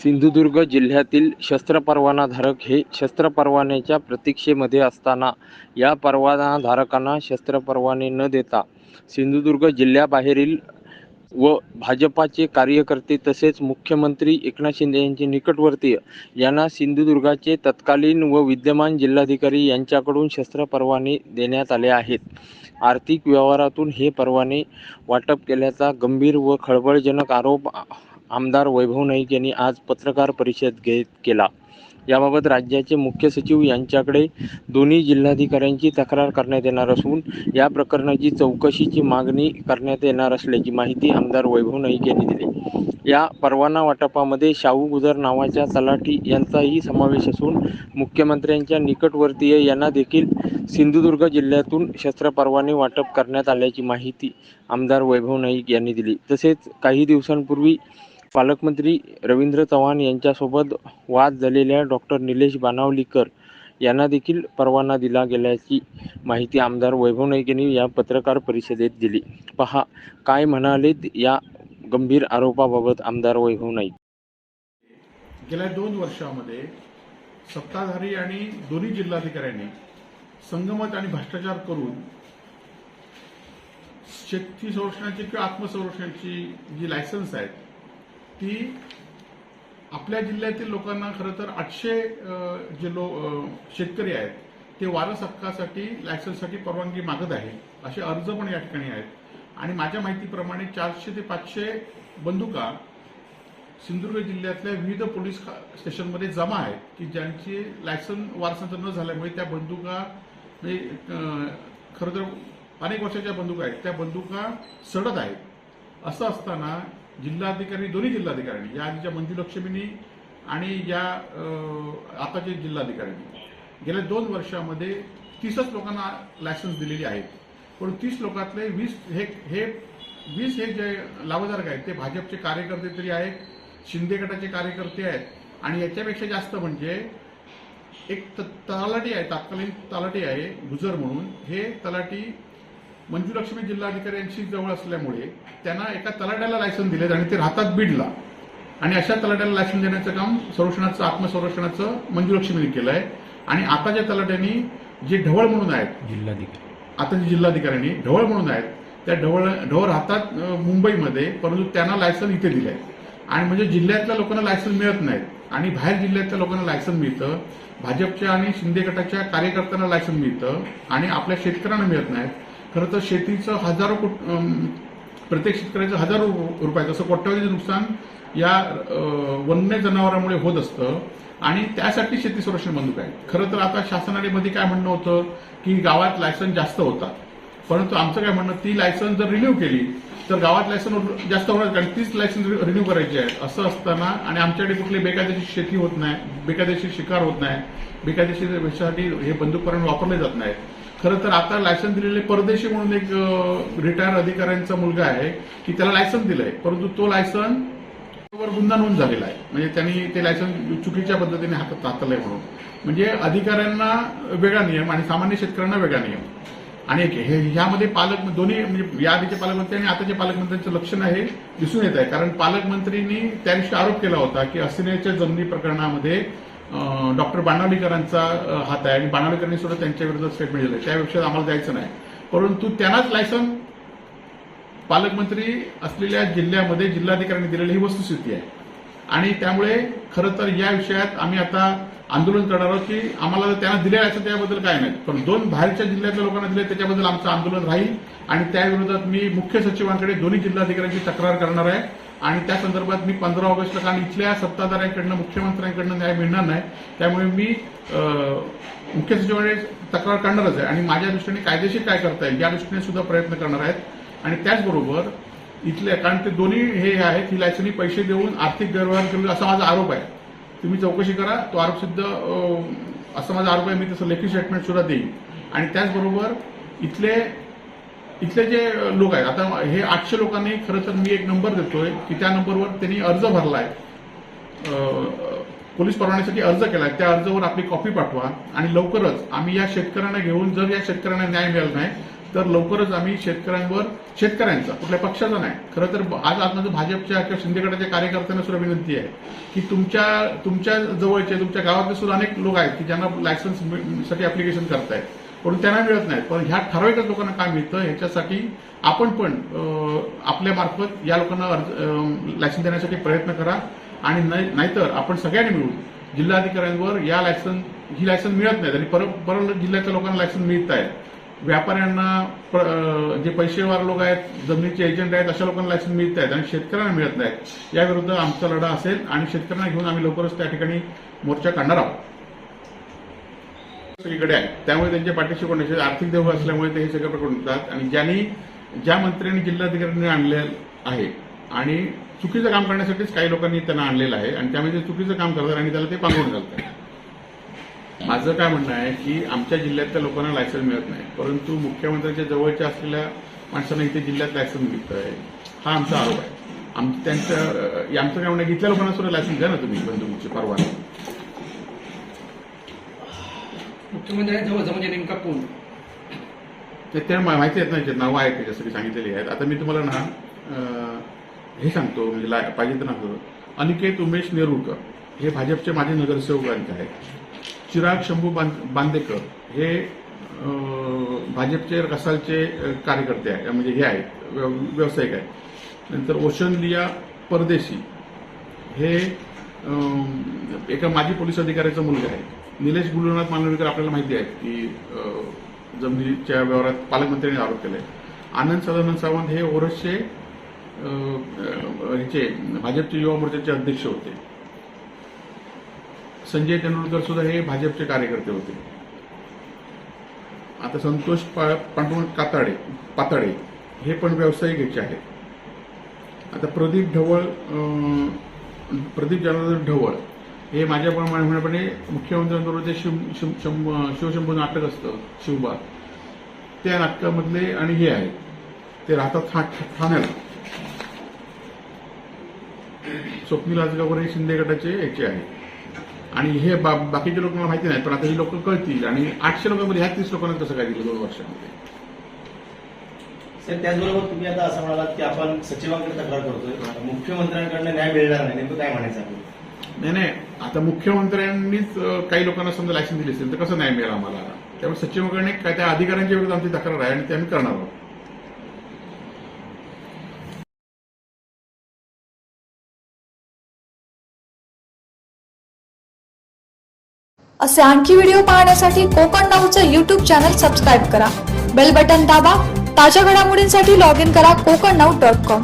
सिंधुदुर्ग जिल्ह्यातील शस्त्र परवानाधारक हे शस्त्र परवान्याच्या प्रतीक्षेमध्ये असताना या परवानाधारकांना शस्त्र परवाने न देता सिंधुदुर्ग जिल्ह्याबाहेरील व भाजपाचे कार्यकर्ते तसेच मुख्यमंत्री एकनाथ शिंदे यांचे निकटवर्तीय यांना सिंधुदुर्गाचे तत्कालीन व विद्यमान जिल्हाधिकारी यांच्याकडून शस्त्र परवाने देण्यात आले आहेत. आर्थिक व्यवहारातून हे परवाने वाटप केल्याचा गंभीर व खळबळजनक आरोप आमदार वैभव नाईक यांनी आज पत्रकार परिषद घेत केला. याबाबत राज्याचे मुख्य सचिव यांच्याकडे दोन्ही जिल्हाधिकाऱ्यांची तक्रार करण्यात येणार असून या प्रकरणाची चौकशीची मागणी करण्यात येणार असल्याची माहिती आमदार वैभव नाईक यांनी दिली. या परवाना वाटपामध्ये शाहू गुजर नावाच्या तलाठी यांचाही समावेश असून मुख्यमंत्र्यांच्या निकटवर्तीय यांना देखील सिंधुदुर्ग जिल्ह्यातून शस्त्र परवाने वाटप करण्यात आल्याची माहिती आमदार वैभव नाईक यांनी दिली. तसेच काही दिवसांपूर्वी पालकमंत्री रवींद्र चव्हाण यांच्यासोबत वाद झालेल्या डॉक्टर निलेश बानावलीकर यांना देखील परवाना दिला गेल्याची माहिती आमदार वैभव नाईक यांनी या पत्रकार परिषदेत दिली. पहा काय म्हणालेत या गंभीर आरोपाबाबत आमदार वैभव नाईक? गेल्या दोन वर्षामध्ये सत्ताधारी आणि दोन्ही जिल्हाधिकाऱ्यांनी संगमत आणि भ्रष्टाचार करून शेती संरक्षणाची किंवा आत्मसंरक्षणाची जी लायसन्स आहेत ती आपल्या जिल्ह्यातील लोकांना खरं तर आठशे जे लो शेतकरी आहेत ते वारस हक्कासाठी लायसन्ससाठी परवानगी मागत आहे असे अर्ज पण या ठिकाणी आहेत. आणि माझ्या माहितीप्रमाणे चारशे ते पाचशे बंदुका सिंधुदुर्ग जिल्ह्यातल्या विविध पोलीस स्टेशनमध्ये जमा आहेत की ज्यांची लायसन वारसांचं न झाल्यामुळे त्या बंदुका म्हणजे खरं तर अनेक वर्षाच्या बंदुका आहेत त्या बंदुका सडत आहेत. असं असताना जिल्हाधिकारी दोन्ही जिल्हाधिकाऱ्यांनी या आधीच्या मंजुलक्ष्मीनी आणि या आताच्या जिल्हाधिकाऱ्यांनी. गेल्या दोन वर्षामध्ये तीसच लोकांना लायसन्स दिलेली आहेत. पण तीस लोकातले वीस हे हे वीस हे जे लाभधारक आहेत ते भाजपचे कार्यकर्ते तरी आहेत शिंदे गटाचे कार्यकर्ते आहेत. आणि याच्यापेक्षा जास्त म्हणजे एक त- आहे तात्कालीन तलाटी आहे गुजर म्हणून. हे तलाटी मंजुलक्ष्मी जिल्हाधिकारी यांची जवळ असल्यामुळे त्यांना एका तलाट्याला लायसन दिलेत आणि ते राहतात बीडला. आणि अशा तलाट्याला लायसन देण्याचं काम संरक्षणाचं आत्मसंरक्षणाचं मंजुलक्ष्मीने केलं आहे आणि आताच्या तलाट्यांनी जे ढवळ म्हणून आहेत जिल्हाधिकारी. आता जे जिल्हाधिकाऱ्यांनी ढवळ म्हणून आहेत त्या ढवळ ढवळ राहतात मुंबईमध्ये परंतु त्यांना लायसन इथे दिलंय. आणि म्हणजे जिल्ह्यातल्या लोकांना लायसन मिळत नाहीत. आणि बाहेर जिल्ह्यातल्या लोकांना लायसन मिळतं. भाजपच्या आणि शिंदे गटाच्या कार्यकर्त्यांना लायसन मिळतं. आणि आपल्या शेतकऱ्यांना मिळत नाहीत. खरं तर शेतीचं हजारो कोट प्रत्येक शेतकऱ्याचं हजारो रुपयाचं असं कोट्यावधीचं नुकसान या वन्य जनावरांमुळे होत असतं. आणि त्यासाठी शेती संरक्षण बंदूक आहे खरं तर आता शासनाने मध्ये काय म्हणणं होतं की गावात लायसन जास्त होतात. परंतु आमचं काय म्हणणं ती लायसन जर रिन्यू केली तर गावात लायसन जास्त होणार कारण तीच लायसन रिन्यू करायची आहे असं असताना आणि आमच्याकडे कुठली बेकायदेशीर शेती होत नाही बेकायदेशीर शिकार होत नाही बेकायदेशीर वेशासाठी हे बंदूक वापरले जात नाहीत. खरं तर आता लायसन दिलेले परदेशी म्हणून एक रिटायर अधिकाऱ्यांचा मुलगा आहे की त्याला लायसन दिलंय. परंतु तो लायसन वर गुन्हा नोंद झालेला आहे. म्हणजे त्यांनी ते लायसन चुकीच्या पद्धतीने हातात हाताळलंय म्हणून. म्हणजे अधिकाऱ्यांना वेगळा नियम आणि सामान्य शेतकऱ्यांना वेगळा नियम. आणि एक हे ह्यामध्ये पालक दोन्ही म्हणजे या आधीचे पालकमंत्री आणि आताच्या पालकमंत्र्यांचं लक्षण आहे दिसून येत आहे. कारण पालकमंत्रींनी त्या दिवशी आरोप केला होता की असिनेच्या जमिनी प्रकरणामध्ये डॉक्टर बाणावलीकरांचा हात आहे. आणि बाणावलीकरांनी सुद्धा त्यांच्या विरोधात स्टेटमेंट दिलं त्यापेक्षा आम्हाला जायचं नाही. परंतु त्यांनाच लायसन पालकमंत्री असलेल्या जिल्ह्यामध्ये जिल्हाधिकाऱ्यांनी दिलेली ही वस्तुस्थिती आहे. आणि त्यामुळे खरं तर या विषयात आम्ही आता आंदोलन करणार आहोत की आम्हाला जर त्यांना दिले असं त्याबद्दल काय नाही. पण दोन बाहेरच्या जिल्ह्यातल्या लोकांना दिले त्याच्याबद्दल आमचं आंदोलन राहील. आणि त्या विरोधात मी मुख्य सचिवांकडे दोन्ही जिल्हाधिकाऱ्यांची तक्रार करणार आहे. आणि त्या संदर्भात मी पंधरा ऑगस्टला कारण इथल्या सत्ताधाऱ्यांकडनं मुख्यमंत्र्यांकडनं न्याय मिळणार नाही. त्यामुळे मी मुख्य सचिवांकडे तक्रार करणारच आहे. आणि माझ्या दृष्टीने कायदेशीर काय करता येईल या दृष्टीने सुद्धा प्रयत्न करणार आहेत. आणि त्याचबरोबर इथल्या कारण ते दोन्ही हे आहेत ही लायसनी पैसे देऊन आर्थिक गैरव्यवहार केले असा माझा आरोप आहे. तुम्ही चौकशी करा तो आरोप सिद्ध असा माझा आरोप आहे मी तसं लेखी स्टेटमेंट सुद्धा देईन. आणि त्याचबरोबर इथले इथले जे लोक आहेत आता हे आठशे लोकांनी खरं तर मी एक नंबर देतोय की त्या नंबरवर त्यांनी अर्ज भरलाय. आहे पोलीस परवान्यासाठी अर्ज केलाय त्या अर्जावर आपली कॉपी पाठवा आणि लवकरच आम्ही या शेतकऱ्यांना घेऊन जर या शेतकऱ्यांना न्याय मिळाला नाही तर लवकरच आम्ही शेतकऱ्यांवर शेतकऱ्यांचा कुठल्या पक्षाचा नाही. खरं तर आज आज माझं भाजपच्या किंवा शिंदे गटाच्या कार्यकर्त्यांना सुद्धा विनंती आहे की तुमच्या तुमच्या जवळचे तुमच्या गावातले सुद्धा अनेक लोक आहेत की ज्यांना लायसन्ससाठी अप्लिकेशन करतायत. पण त्यांना मिळत नाही. पण ह्या ठराविकच लोकांना काय मिळतं ह्याच्यासाठी आपण पण आपल्यामार्फत आपल्या मार्फत या लोकांना अर्ज लायसन लायसन्स देण्यासाठी प्रयत्न करा. आणि नाही- नाहीतर आपण सगळ्यांनी मिळून जिल्हाधिकाऱ्यांवर या लायसन ही लायसन मिळत नाहीत आणि परत परत जिल्ह्याच्या लोकांना लायसन मिळत आहेत. व्यापाऱ्यांना प- जे पैसेवार लोक आहेत जमिनीचे एजंट आहेत अशा लोकांना लायसन मिळत आहेत आणि शेतकऱ्यांना मिळत नाहीत. याविरुद्ध आमचा लढा असेल आणि शेतकऱ्यांना घेऊन आम्ही लवकरच त्या ठिकाणी मोर्चा काढणार आहोत. सगळीकडे आहे त्यामुळे त्यांच्या पाठीशी कोण आर्थिक देऊ असल्यामुळे ते हे सगळं प्रकरण होतात आणि ज्यांनी ज्या मंत्र्यांनी जिल्हाधिकाऱ्यांनी आणले आहे आणि चुकीचं काम करण्यासाठीच काही लोकांनी त्यांना आणलेलं आहे आणि त्यामुळे ते चुकीचं काम करतात आणि त्याला ते पांघरून घालतात. माझं काय म्हणणं आहे की आमच्या जिल्ह्यातल्या लोकांना लायसन मिळत नाही. परंतु मुख्यमंत्र्यांच्या जवळच्या असलेल्या माणसांना इथे जिल्ह्यात लायसन मिळतं आहे. हा आमचा आरोप आहे. आम त्यांचं आमचं काय म्हणणं आहे? की इथल्या लोकांना सुद्धा लायसन द्या ना तुम्ही बंधुमुखची परवाना. मुख्यमंत्र्यांजवळचा म्हणजे नेमका कोण? ते त्या मा- माहिती आहेत ना याच्यात नावं आहेत त्याच्यासाठी सांगितलेली आहेत. आता मी तुम्हाला ना अं, हे सांगतो म्हणजे ला- पाहिजे तर ना अनिकेत उमेश नेरुळकर हे भाजपचे माजी नगरसेवकांचे आहेत. चिराग शंभू बां- बांदेकर हे अं, भाजपचे रसालचे अं, कार्यकर्ते आहेत. म्हणजे हे आहेत व्य- व्यावसायिक आहेत. नंतर ओशन लिया परदेशी हे अं, एका माजी पोलीस अधिकाऱ्याचा मुलगा आहे. निलेश गुरुनाथ मानवडीकर आपल्याला माहिती आहे की जमिनीच्या व्यवहारात पालकमंत्र्यांनी आरोप केलाय आनंद सदानंद सावंत हे ओरसचे ह्याचे भाजपचे युवा मोर्चाचे अध्यक्ष होते. संजय तेंडुलकर सुद्धा हे भाजपचे कार्यकर्ते होते. आता संतोष पांडुरंग काताडे पाताडे हे पण व्यावसायिक ह्याचे आहेत. आता प्रदीप ढवळ प्रदीप जनार्दन ढवळ हे माझ्या प्रमाणे म्हणण्याप्रमाणे मुख्यमंत्र्यांबरोबर जे शिव शिव- शंभ- शिवशंभू नाटक असतं शिवबा त्या नाटकामधले आणि हे आहे ते राहतात ठाण्याला स्वप्नील आजगावर हे शिंदे गटाचे याचे आहे आणि हे बा- बाकीचे लोकांना माहिती नाही पण आता ही लोक कळतील. आणि आठशे लोकांमध्ये ह्या तीस लोकांना कसं काय दिलं दोन वर्षामध्ये? सर त्याचबरोबर तुम्ही आता असं म्हणालात की आपण सचिवांकडे तक्रार करतोय मुख्यमंत्र्यांकडनं न्याय मिळणार नाही नेमकं काय म्हणायचं आपल्याला? नाही नाही. आता मुख्यमंत्र्यांनीच काही लोकांना समजा लायसन दिली असेल तर कसं नाही मिळेल आम्हाला? त्यामुळे सचिवाकडे काय त्या अधिकाऱ्यांच्या विरुद्ध आमची तक्रार आहे आणि ते आम्ही करणार आहोत. असे आणखी व्हिडिओ पाहण्यासाठी कोकण नाऊचं यूट्यूब चॅनल सबस्क्राईब करा. बेल बटन दाबा. ताज्या घडामोडींसाठी लॉग इन करा कोकण नाऊ डॉट कॉम